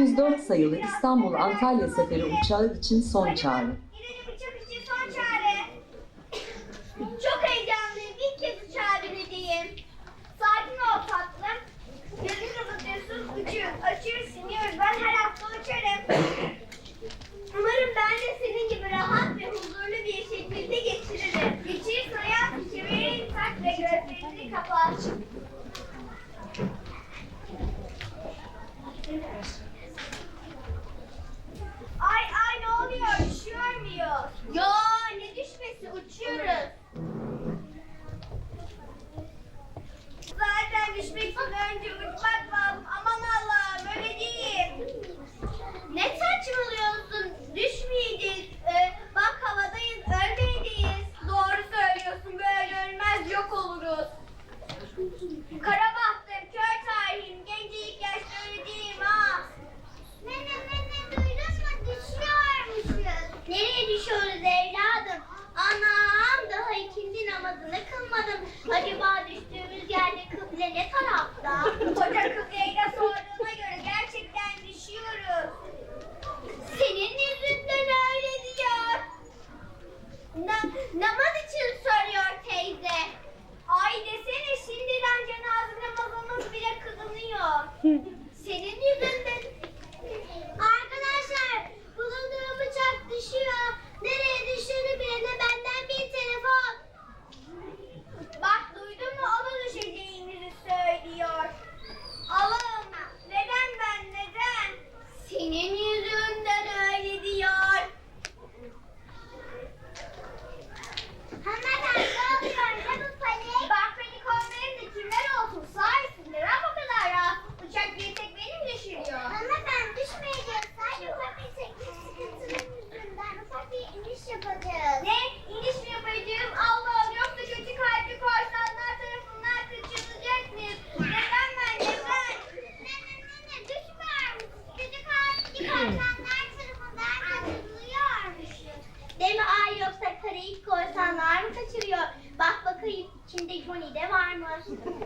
504 sayılı İstanbul-Antalya seferi uçağı için son çağrı. Son çağrı. Çok heyecanlıyım. İlk kez uçağa. Sakin ol tatlım. Gözünü kapatıyorsun, uçuyor. Açıyorsun. Thank you. Goodbye.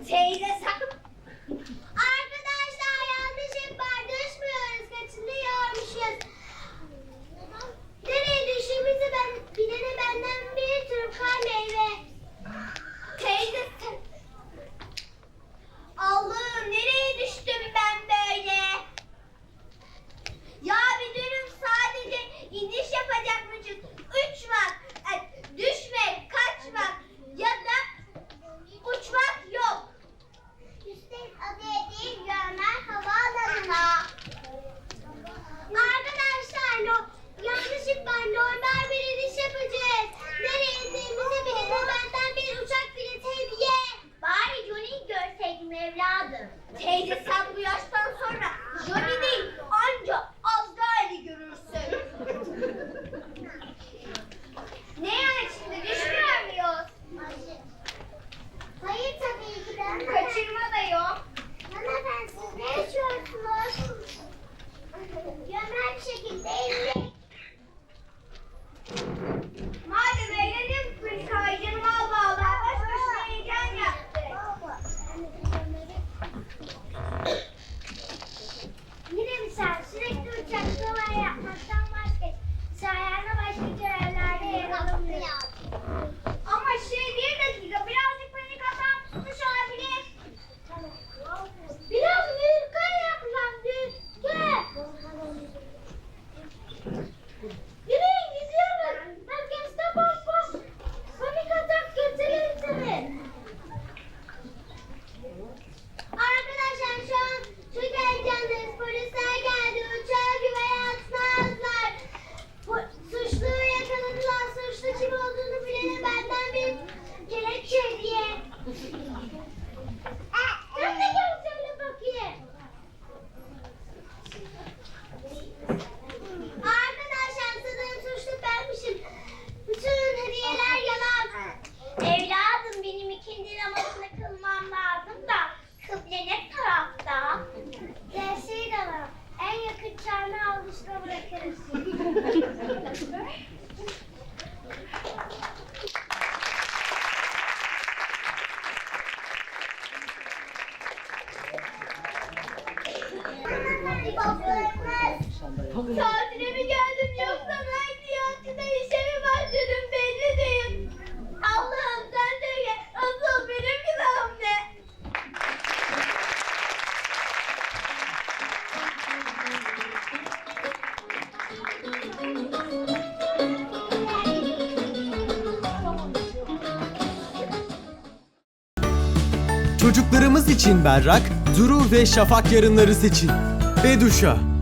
Teyze sen... Arkadaşlar yanlış hep var. Düşmüyoruz. Kaçınıyormuşuz. Nereye düştüğümüzü ben bilene benden bir tür kar meyve. Teyze sen... Allah'ım nereye düştüm ben böyle? Ya bir dönüm sadece iniş yapacakmışız. Uçmak, e, düşmek, Teyze sen bu yaştan sonra Johnny değil anca Azrail'i görürsün. ne yani şimdi düşmüyor muyuz? Hayır. Hayır tabii ki de. Kaçırma da yok. Hanımefendi siz ne içiyorsunuz? Gömer bir şekilde tatile mi geldim yoksa nakliyatçıda işe mi başladım belli değil. Allah'ım sen de gel. Asıl benim günahım ne? Çocuklarımız için berrak, Duru ve Şafak yarınları seçin. Ei,